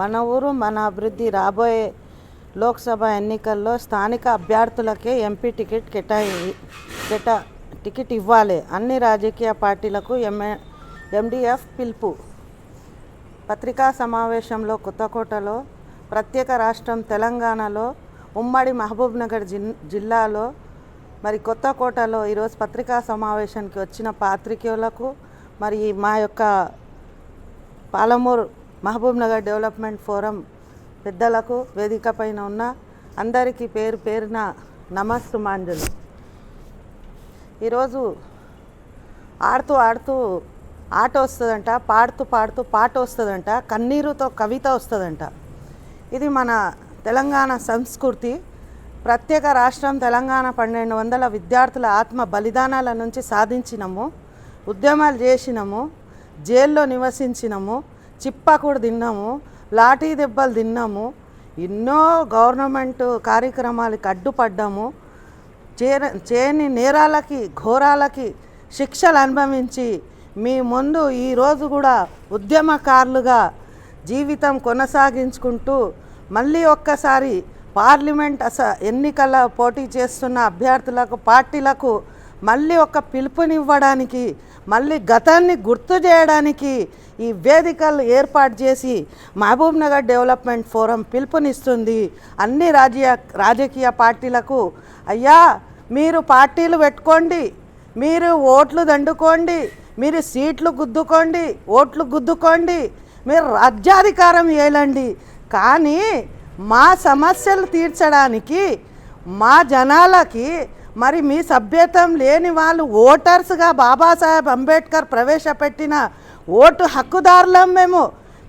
మన ఊరు మన అభివృద్ధి రాబోయే లోక్సభ ఎన్నికల్లో స్థానిక అభ్యర్థులకే ఎంపీ టికెట్ కేటాయి కేటా టికెట్ ఇవ్వాలి. అన్ని రాజకీయ పార్టీలకు ఎంఏ ఎండిఎఫ్ పిలుపు. పత్రికా సమావేశంలో కొత్తకోటలో ప్రత్యేక రాష్ట్రం తెలంగాణలో ఉమ్మడి మహబూబ్నగర్ జిల్లాలో మరి కొత్తకోటలో ఈరోజు పత్రికా సమావేశానికి వచ్చిన పాత్రికేయులకు మరి మా యొక్క పాలమూరు మహబూబ్నగర్ డెవలప్మెంట్ ఫోరం పెద్దలకు వేదిక పైన ఉన్న అందరికీ పేరు పేరున నమస్తుమాంజలు ఈరోజు ఆడుతూ ఆడుతూ ఆట వస్తుందంట పాడుతూ పాడుతూ పాట వస్తుందంట కన్నీరుతో కవిత వస్తుందంట. ఇది మన తెలంగాణ సంస్కృతి. ప్రత్యేక రాష్ట్రం తెలంగాణ పన్నెండు వందల విద్యార్థుల ఆత్మ బలిదానాల నుంచి సాధించినము ఉద్యమాలు చేసినాము జైల్లో నివసించినము చిప్పకూడు తిన్నాము లాఠీ దెబ్బలు తిన్నాము ఎన్నో గవర్నమెంట్ కార్యక్రమాలకి అడ్డుపడ్డాము. చేర చేని నేరాలకి ఘోరాలకి శిక్షలు అనుభవించి మీ ముందు ఈరోజు కూడా ఉద్యమకారులుగా జీవితం కొనసాగించుకుంటూ మళ్ళీ ఒక్కసారి పార్లమెంట్ అస ఎన్నికల పోటీ చేస్తున్న అభ్యర్థులకు పార్టీలకు మళ్ళీ ఒక పిలుపునివ్వడానికి మళ్ళీ గతాన్ని గుర్తు చేయడానికి ఈ వేదికలు ఏర్పాటు చేసి మహబూబ్ నగర్ డెవలప్మెంట్ ఫోరం పిలుపునిస్తుంది. అన్ని రాజకీయ రాజకీయ పార్టీలకు అయ్యా మీరు పార్టీలు పెట్టుకోండి మీరు ఓట్లు దండుకోండి మీరు సీట్లు గుద్దుకోండి ఓట్లు గుద్దుకోండి మీరు రాజ్యాధికారం ఏలండి. కానీ మా సమస్యలు తీర్చడానికి మా జనాలకి మరి మీ సభ్యత్వం లేని వాళ్ళు ఓటర్స్గా బాబాసాహెబ్ అంబేద్కర్ ప్రవేశపెట్టిన ఓటు హక్కుదారులం మేము.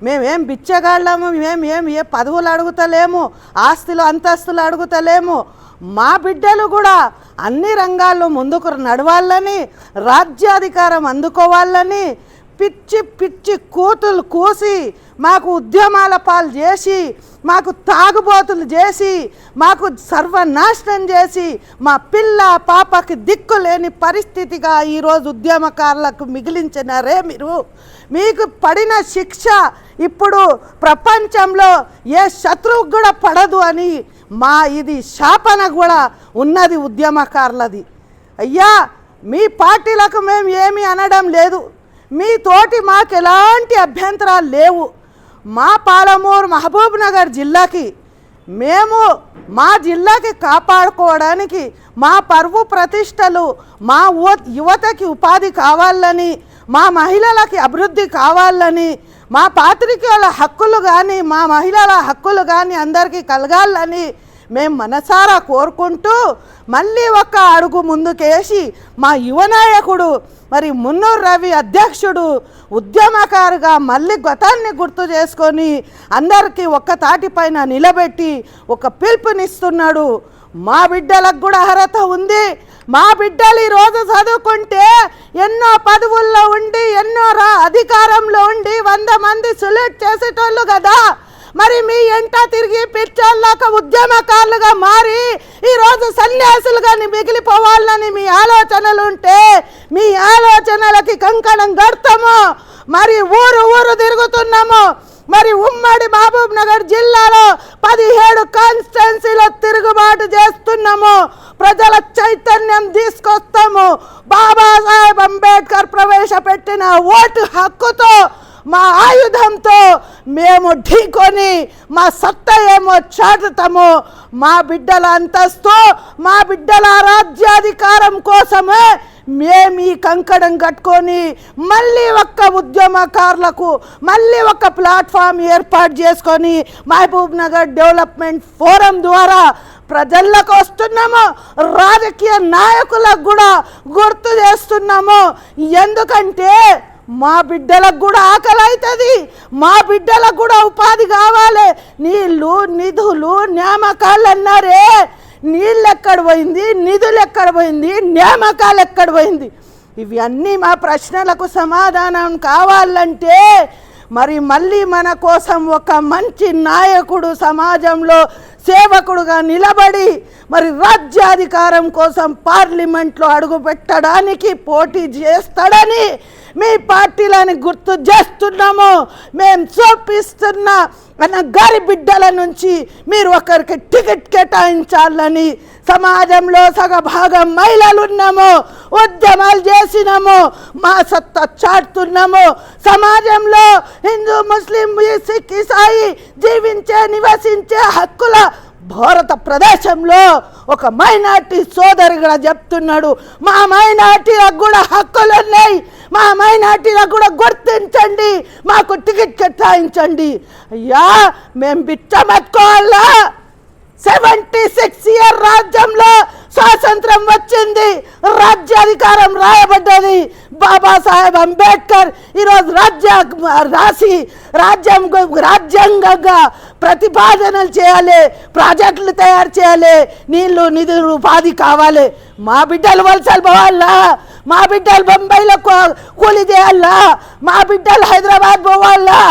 మేమేం బిచ్చగాళ్ళము మేము ఏం ఏ పదవులు అడుగుతలేము ఆస్తులు అంతస్తులు అడుగుతలేము. మా బిడ్డలు కూడా అన్ని రంగాల్లో ముందుకు నడవాలని రాజ్యాధికారం అందుకోవాలని పిచ్చి పిచ్చి కూతులు కూసి మాకు ఉద్యమాల పాలు చేసి మాకు తాగుబోతులు చేసి మాకు సర్వనాశనం చేసి మా పిల్ల పాపకి దిక్కు లేని పరిస్థితిగా ఈరోజు ఉద్యమకారులకు మిగిలించినారే మీరు. మీకు పడిన శిక్ష ఇప్పుడు ప్రపంచంలో ఏ శత్రువుకు కూడా పడదు అని మా ఇది శాపన కూడా ఉన్నది ఉద్యమకారులది. అయ్యా మీ పార్టీలకు మేము ఏమీ అనడం లేదు. మీ తోటి మాకు ఎలాంటి అభ్యంతరాలు లేవు. మా పాలమూరు మహబూబ్ నగర్ జిల్లాకి మేము మా జిల్లాకి కాపాడుకోవడానికి మా పరువు ప్రతిష్టలు మా యువతకి ఉపాధి కావాలని మా మహిళలకి అభివృద్ధి కావాలని మా పాత్రికేయుల హక్కులు కానీ మా మహిళల హక్కులు కానీ అందరికీ కలగాలని మేము మనసారా కోరుకుంటూ మళ్ళీ ఒక్క అడుగు ముందుకేసి మా యువనాయకుడు మరి మున్నూరు రవి అధ్యక్షుడు ఉద్యమకారుగా మళ్ళీ గతాన్ని గుర్తు చేసుకొని అందరికీ ఒక్క తాటిపైన నిలబెట్టి ఒక పిలుపునిస్తున్నాడు. మా బిడ్డలకు కూడా అర్హత ఉంది. మా బిడ్డలు ఈరోజు చదువుకుంటే ఎన్నో పదవుల్లో ఉండి ఎన్నో రా అధికారంలో ఉండి వంద మంది సులెట్ చేసేటోళ్ళు కదా. మరి మీ ఎంట తిరిగి పిచ్చోళ్ళక ఉద్యమకారులుగా మారి ఈరోజు సన్యాసులుగా మిగిలిపోవాలని మీ ఆలోచనలు ఉంటే మీ ఆలోచనలకి కంకణం కడతాము. మరి ఊరు ఊరు తిరుగుతున్నాము. మరి ఉమ్మడి మహబూబ్ నగర్ జిల్లాలో పదిహేడు కాన్స్టెన్సీలో తిరుగుబాటు చేస్తున్నాము. ప్రజల చైతన్యం తీసుకొస్తాము. బాబాసాహెబ్ అంబేద్కర్ ప్రవేశపెట్టిన ఓటు హక్కుతో మా ఆయుధంతో మేము ఢీకొని మా సత్తా ఏమో చాటుతాము మా బిడ్డల అంతస్తు మా బిడ్డల రాజ్యాధికారం కోసమే మేము ఈ కంకణం కట్టుకొని మళ్ళీ ఒక్క ఉద్యమకారులకు మళ్ళీ ఒక ప్లాట్ఫామ్ ఏర్పాటు చేసుకొని మహబూబ్ నగర్ డెవలప్మెంట్ ఫోరం ద్వారా ప్రజల్లోకి వస్తున్నాము రాజకీయ నాయకులకు కూడా గుర్తు చేస్తున్నాము. ఎందుకంటే మా బిడ్డలకు కూడా ఆకలి అవుతుంది మా బిడ్డలకు కూడా ఉపాధి కావాలి. నీళ్ళు నిధులు నియామకాలు అన్నారే నీళ్ళు ఎక్కడ పోయింది? నిధులు ఎక్కడ పోయింది? నియామకాలు ఎక్కడ పోయింది ఇవన్నీ మా ప్రశ్నలకు సమాధానం కావాలంటే మరి మళ్ళీ మన కోసం ఒక మంచి నాయకుడు సమాజంలో సేవకుడుగా నిలబడి మరి రాజ్యాధికారం కోసం పార్లమెంట్లో అడుగుపెట్టడానికి పోటీ చేస్తాడని మీ పార్టీలని గుర్తు చేస్తున్నాము. మేము చూపిస్తున్న మన గారి బిడ్డల నుంచి మీరు ఒకరికి టికెట్ కేటాయించాలని సమాజంలో సగభాగం మహిళలు ఉన్నాము ఉద్యమాలు చేసినాము మా సత్తా చాటుతున్నాము. సమాజంలో హిందూ ముస్లిం సిక్ ఇసాయి జీవించే నివసించే హక్కుల భారత ప్రదేశంలో ఒక మైనార్టీ సోదరిగా చెప్తున్నాడు మా మైనార్టీలకు కూడా హక్కులు ఉన్నాయి మా మైనార్టీలకు కూడా గుర్తించండి మాకు టికెట్ కేటాయించండి. అయ్యా మేము బిచ్చమెత్తుకోవాలా? సెవెంటీ సిక్స్ ఇయర్ రాజ్యంలో స్వాతంత్రం వచ్చింది రాజ్యాధికారం రాయబడ్డది. బాబాసాహెబ్ అంబేద్కర్ ఈరోజు రాజ్య రాసి రాజ్యం రాజ్యాంగంగా ప్రతిపాదనలు చేయాలి ప్రాజెక్టులు తయారు చేయాలి నీళ్ళు నిధులు ఉపాధి కావాలి. మా బిడ్డలు వలసలు పోవాలా? మా బిడ్డలు బొంబాయిలో కూలి చేయాలా? మా బిడ్డలు హైదరాబాద్ పోవాలా?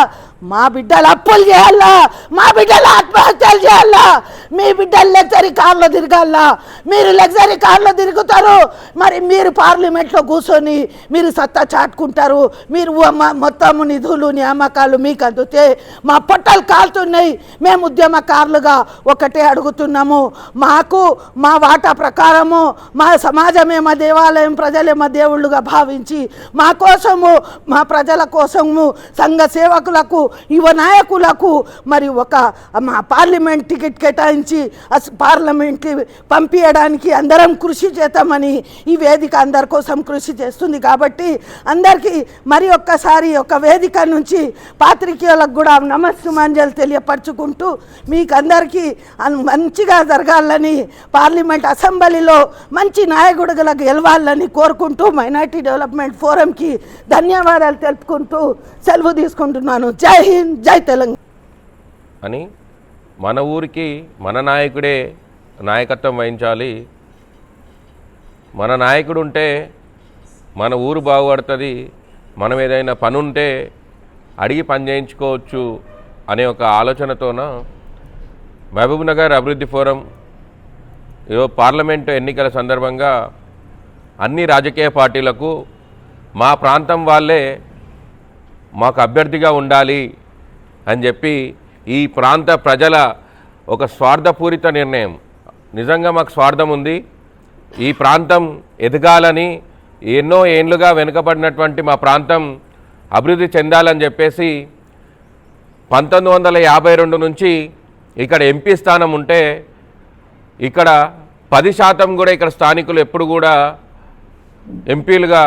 మా బిడ్డలు అప్పులు చేయాలా? మా బిడ్డలు ఆత్మహత్యలు చేయాలా? మీ బిడ్డలు లగ్జరీ కార్లో తిరగాల? మీరు లగ్జరీ కార్లో తిరుగుతారు. మరి మీరు పార్లమెంట్లో కూర్చొని మీరు సత్తా చాటుకుంటారు. మీరు మ- మొత్తం నిధులు నియామకాలు మీకు అందుతే మా పొట్టలు కాలుతున్నాయి. మేము ఉద్యమకారులుగా ఒకటే అడుగుతున్నాము. మాకు మా వాటా ప్రకారము మా సమాజమే మా దేవాలయం ప్రజలే మా దేవుళ్ళుగా భావించి మా కోసము మా ప్రజల కోసము సంఘ సేవకులకు యువ నాయకులకు మరి ఒక మా పార్లమెంట్ టికెట్ కేటాయి సంపాదించి పార్లమెంట్కి పంపించడానికి అందరం కృషి చేద్దామని ఈ వేదిక అందరి కోసం కృషి చేస్తుంది కాబట్టి అందరికీ మరి ఒక్కసారి ఒక వేదిక నుంచి పాత్రికేయులకు కూడా నమస్సుమాంజలు తెలియపరచుకుంటూ మీకు అందరికీ మంచిగా జరగాలని పార్లమెంట్ అసెంబ్లీలో మంచి నాయకుడుగా గెలవాలని కోరుకుంటూ మైనార్టీ డెవలప్మెంట్ ఫోరంకి ధన్యవాదాలు తెలుపుకుంటూ సెలవు తీసుకుంటున్నాను. జై హింద్ జై తెలంగాణ. అని మన ఊరికి మన నాయకుడే నాయకత్వం వహించాలి. మన నాయకుడు ఉంటే మన ఊరు బాగుపడుతుంది. మనం ఏదైనా పని ఉంటే అడిగి పని చేయించుకోవచ్చు అనే ఒక ఆలోచనతోన మహబూబ్ నగర్ అభివృద్ధి ఫోరం ఏదో పార్లమెంటు ఎన్నికల సందర్భంగా అన్ని రాజకీయ పార్టీలకు మా ప్రాంతం వాళ్ళే మాకు అభ్యర్థిగా ఉండాలి అని చెప్పి ఈ ప్రాంత ప్రజల ఒక స్వార్థపూరిత నిర్ణయం. నిజంగా మాకు స్వార్థం ఉంది. ఈ ప్రాంతం ఎదగాలని ఎన్నో ఏండ్లుగా వెనుకబడినటువంటి మా ప్రాంతం అభివృద్ధి చెందాలని చెప్పేసి పంతొమ్మిది వందల యాభై రెండు నుంచి ఇక్కడ ఎంపీ స్థానం ఉంటే ఇక్కడ పది శాతం కూడా ఇక్కడ స్థానికులు ఎప్పుడు కూడా ఎంపీలుగా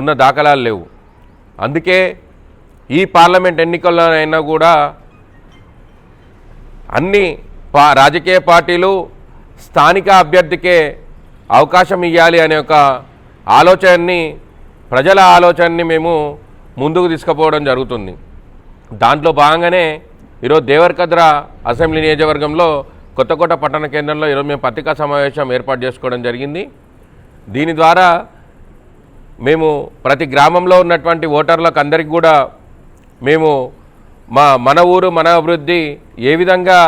ఉన్న దాఖలాలు లేవు. అందుకే ఈ పార్లమెంట్ ఎన్నికల్లోనైనా కూడా అన్ని పా రాజకీయ పార్టీలు స్థానిక అభ్యర్థికే అవకాశం ఇవ్వాలి అనే ఒక ఆలోచనని ప్రజల ఆలోచనని మేము ముందుకు తీసుకుపోవడం జరుగుతుంది. దాంట్లో భాగంగానే ఈరోజు దేవరకద్ర అసెంబ్లీ నియోజకవర్గంలో కొత్తకోట పట్టణ కేంద్రంలో ఈరోజు మేము పత్రికా సమావేశం ఏర్పాటు చేసుకోవడం జరిగింది. దీని ద్వారా మేము ప్రతి గ్రామంలో ఉన్నటువంటి ఓటర్లకు అందరికీ కూడా మేము మా మన ఊరు మన అభివృద్ధి ఏ విధంగా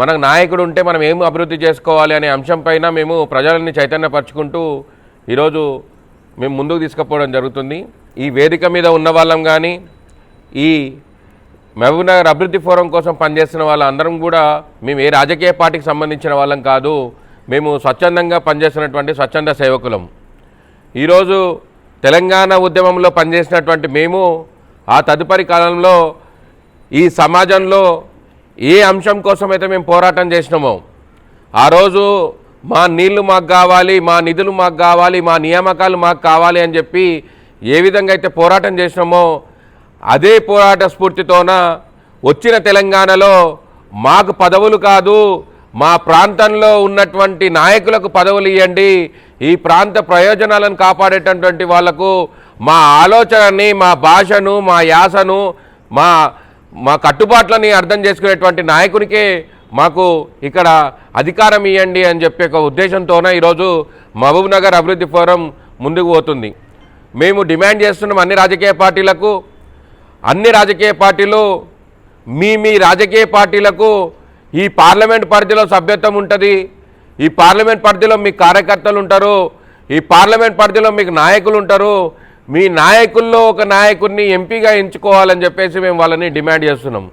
మనకు నాయకుడు ఉంటే మనం ఏం అభివృద్ధి చేసుకోవాలి అనే అంశం పైన మేము ప్రజలని చైతన్యపరచుకుంటూ ఈరోజు మేము ముందుకు తీసుకుపోవడం జరుగుతుంది. ఈ వేదిక మీద ఉన్న వాళ్ళం కానీ ఈ మహబూబ్నగర్ అభివృద్ధి ఫోరం కోసం పనిచేస్తున్న వాళ్ళందరం కూడా మేము ఏ రాజకీయ పార్టీకి సంబంధించిన వాళ్ళం కాదు మేము స్వచ్ఛందంగా పనిచేస్తున్నటువంటి స్వచ్ఛంద సేవకులం. ఈరోజు తెలంగాణ ఉద్యమంలో పనిచేసినటువంటి మేము ఆ తదుపరి కాలంలో ఈ సమాజంలో ఏ అంశం కోసమైతే మేము పోరాటం చేసినామో ఆ రోజు మా నీళ్ళు మాకు కావాలి మా నిధులు మాకు కావాలి మా నియామకాలు మాకు కావాలి అని చెప్పి ఏ విధంగా అయితే పోరాటం చేసినామో అదే పోరాట స్ఫూర్తితోన వచ్చిన తెలంగాణలో మాకు పదవులు కాదు మా ప్రాంతంలో ఉన్నటువంటి నాయకులకు పదవులు ఇవ్వండి ఈ ప్రాంత ప్రయోజనాలను కాపాడేటటువంటి వాళ్ళకు మా ఆలోచనని మా భాషను మా యాసను మా మా కట్టుబాట్లని అర్థం చేసుకునేటువంటి నాయకునికే మాకు ఇక్కడ అధికారం ఇవ్వండి అని చెప్పే ఒక ఉద్దేశంతోనే ఈరోజు మహబూబ్ నగర్ అభివృద్ధి ఫోరం ముందుకు పోతుంది. మేము డిమాండ్ చేస్తున్నాం అన్ని రాజకీయ పార్టీలకు అన్ని రాజకీయ పార్టీలు మీ మీ రాజకీయ పార్టీలకు ఈ పార్లమెంట్ పరిధిలో సభ్యత్వం ఉంటుంది. ఈ పార్లమెంట్ పరిధిలో మీ కార్యకర్తలు ఉంటారు. ఈ పార్లమెంట్ పరిధిలో మీకు నాయకులు ఉంటారు. మీ నాయకుల్లో ఒక నాయకుడిని ఎంపీగా ఎంచుకోవాలని చెప్పేసి మేము వాళ్ళని డిమాండ్ చేస్తున్నాం.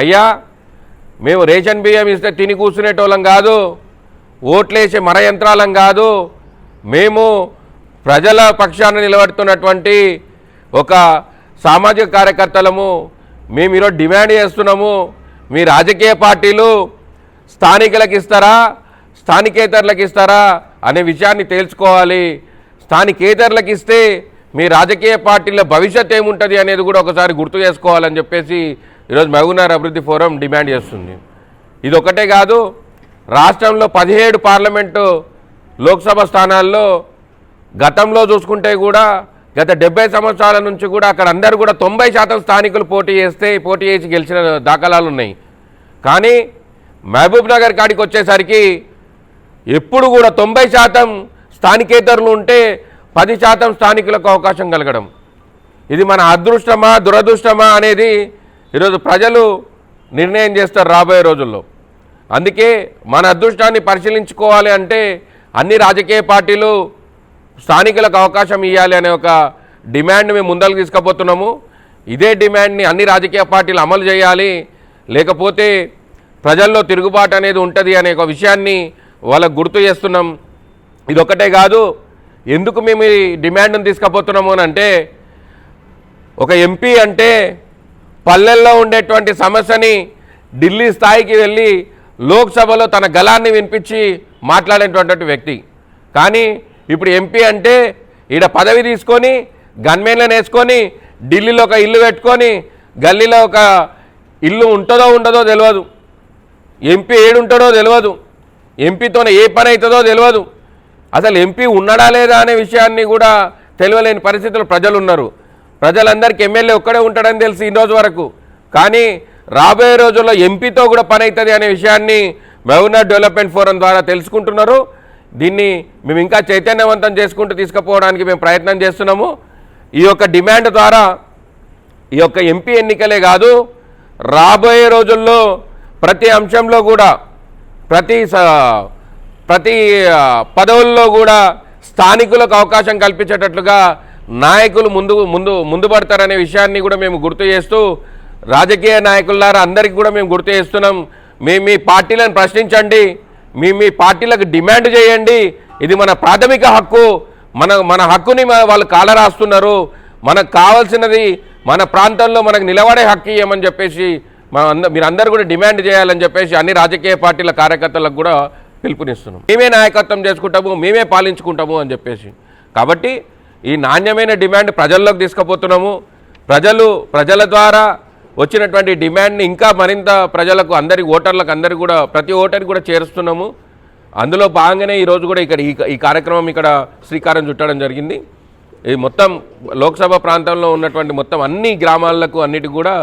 అయ్యా మేము రేషన్ బియ్యం ఇస్తే తిని కూర్చునేటోళ్ళం కాదు ఓట్లేసే మర యంత్రాలం కాదు మేము ప్రజల పక్షాన నిలబడుతున్నటువంటి ఒక సామాజిక కార్యకర్తలము మేము ఈరోజు డిమాండ్ చేస్తున్నాము మీ రాజకీయ పార్టీలు స్థానికులకు ఇస్తారా స్థానికేతరులకు ఇస్తారా అనే విషయాన్ని తేల్చుకోవాలి. స్థానికేతరులకు ఇస్తే మీ రాజకీయ పార్టీల భవిష్యత్ ఏముంటుంది అనేది కూడా ఒకసారి గుర్తు చేసుకోవాలని చెప్పేసి ఈరోజు మహబూబ్నగర్ అభివృద్ధి ఫోరం డిమాండ్ చేస్తుంది. ఇది ఒకటే కాదు రాష్ట్రంలో పదిహేడు పార్లమెంటు లోక్సభ స్థానాల్లో గతంలో చూసుకుంటే కూడా గత డెబ్బై సంవత్సరాల నుంచి కూడా అక్కడ అందరూ కూడా తొంభై శాతం స్థానికులు పోటీ చేస్తే పోటీ చేసి గెలిచిన దాఖలాలు ఉన్నాయి. కానీ మహబూబ్ నగర్ కాడికి వచ్చేసరికి ఎప్పుడు కూడా తొంభై శాతం స్థానికేతరులు ఉంటే పది శాతం స్థానికులకు అవకాశం కలగడం. ఇది మన అదృష్టమా దురదృష్టమా అనేది ఈరోజు ప్రజలు నిర్ణయం చేస్తారు రాబోయే రోజుల్లో. అందుకే మన అదృష్టాన్ని పరిశీలించుకోవాలి అంటే అన్ని రాజకీయ పార్టీలు స్థానికులకు అవకాశం ఇవ్వాలి అనే ఒక డిమాండ్ మేము ముందరకు తీసుకుపోతున్నాము. ఇదే డిమాండ్ని అన్ని రాజకీయ పార్టీలు అమలు చేయాలి. లేకపోతే ప్రజల్లో తిరుగుబాటు అనేది ఉంటుంది అనే ఒక విషయాన్ని వాళ్ళకు గుర్తు చేస్తున్నాం. ఇదొక్కటే కాదు ఎందుకు మేము ఈ డిమాండ్ను తీసుకుపోతున్నాము అని అంటే ఒక ఎంపీ అంటే పల్లెల్లో ఉండేటువంటి సమస్యని ఢిల్లీ స్థాయికి వెళ్ళి లోక్సభలో తన గలాన్ని వినిపించి మాట్లాడేటువంటి వ్యక్తి. కానీ ఇప్పుడు ఎంపీ అంటే ఈడ పదవి తీసుకొని గన్మెన్లను వేసుకొని ఢిల్లీలో ఒక ఇల్లు పెట్టుకొని గల్లీలో ఒక ఇల్లు ఉంటుందో ఉండదో తెలియదు ఎంపీ ఏడుంటాడో తెలియదు ఎంపీతోనే ఏ పని అవుతుందో తెలియదు అసలు ఎంపీ ఉన్నాడా లేదా అనే విషయాన్ని కూడా తెలియలేని పరిస్థితుల్లో ప్రజలు ఉన్నారు ప్రజలందరికీ ఎమ్మెల్యే ఒక్కడే ఉంటాడని తెలిసి ఈ రోజు వరకు. కానీ రాబోయే రోజుల్లో ఎంపీతో కూడా పని అవుతుంది అనే విషయాన్ని మహబూబ్నగర్ డెవలప్మెంట్ ఫోరం ద్వారా తెలుసుకుంటున్నారు. దీన్ని మేము ఇంకా చైతన్యవంతం చేసుకుంటూ తీసుకుపోవడానికి మేము ప్రయత్నం చేస్తున్నాము. ఈ యొక్క డిమాండ్ ద్వారా ఈ యొక్క ఎంపీ ఎన్నికలే కాదు రాబోయే రోజుల్లో ప్రతి అంశంలో కూడా ప్రతి స- ప్రతి పదవుల్లో కూడా స్థానికులకు అవకాశం కల్పించేటట్లుగా నాయకులు ముందు ముందు ముందు పడతారనే విషయాన్ని కూడా మేము గుర్తు చేస్తూ రాజకీయ నాయకులారా అందరికీ కూడా మేము గుర్తు చేస్తున్నాం. మీ మీ పార్టీలను ప్రశ్నించండి. మీ మీ పార్టీలకు డిమాండ్ చేయండి. ఇది మన ప్రాథమిక హక్కు. మన మన హక్కుని మన వాళ్ళు కాలరాస్తున్నారు. మనకు కావాల్సినది మన ప్రాంతంలో మనకు నిలబడే హక్కు ఇవ్వమని చెప్పేసి మన అంద మీరందరూ కూడా డిమాండ్ చేయాలని చెప్పేసి అన్ని రాజకీయ పార్టీల కార్యకర్తలకు కూడా పిలుపునిస్తున్నాం. మేమే నాయకత్వం చేసుకుంటాము మేమే పాలించుకుంటాము అని చెప్పేసి. కాబట్టి ఈ నాణ్యమైన డిమాండ్ ప్రజల్లోకి తీసుకుపోతున్నాము. ప్రజలు ప్రజల ద్వారా వచ్చినటువంటి డిమాండ్ని ఇంకా మరింత ప్రజలకు అందరి ఓటర్లకు అందరికి కూడా ప్రతి ఓటర్కి కూడా చేరుస్తున్నాము. అందులో భాగంగానే ఈరోజు కూడా ఇక్కడ ఈ ఈ కార్యక్రమం ఇక్కడ శ్రీకారం చుట్టడం జరిగింది. ఈ మొత్తం లోక్సభ ప్రాంతంలో ఉన్నటువంటి మొత్తం అన్ని గ్రామాలకు అన్నిటికి కూడా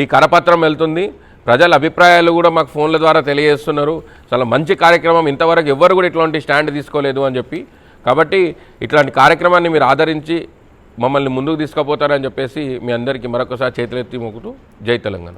ఈ కరపత్రం వెళ్తుంది. ప్రజల అభిప్రాయాలు కూడా మాకు ఫోన్ల ద్వారా తెలియజేస్తున్నారు. చాలా మంచి కార్యక్రమం. ఇంతవరకు ఎవ్వరు కూడా ఇట్లాంటి స్టాండ్ తీసుకోలేదు అని చెప్పి. కాబట్టి ఇట్లాంటి కార్యక్రమాన్ని మీరు ఆదరించి మమ్మల్ని ముందుకు తీసుకుపోతారని చెప్పేసి మీ అందరికీ మరొకసారి చేతులెత్తి మొక్కుతూ జై తెలంగాణ.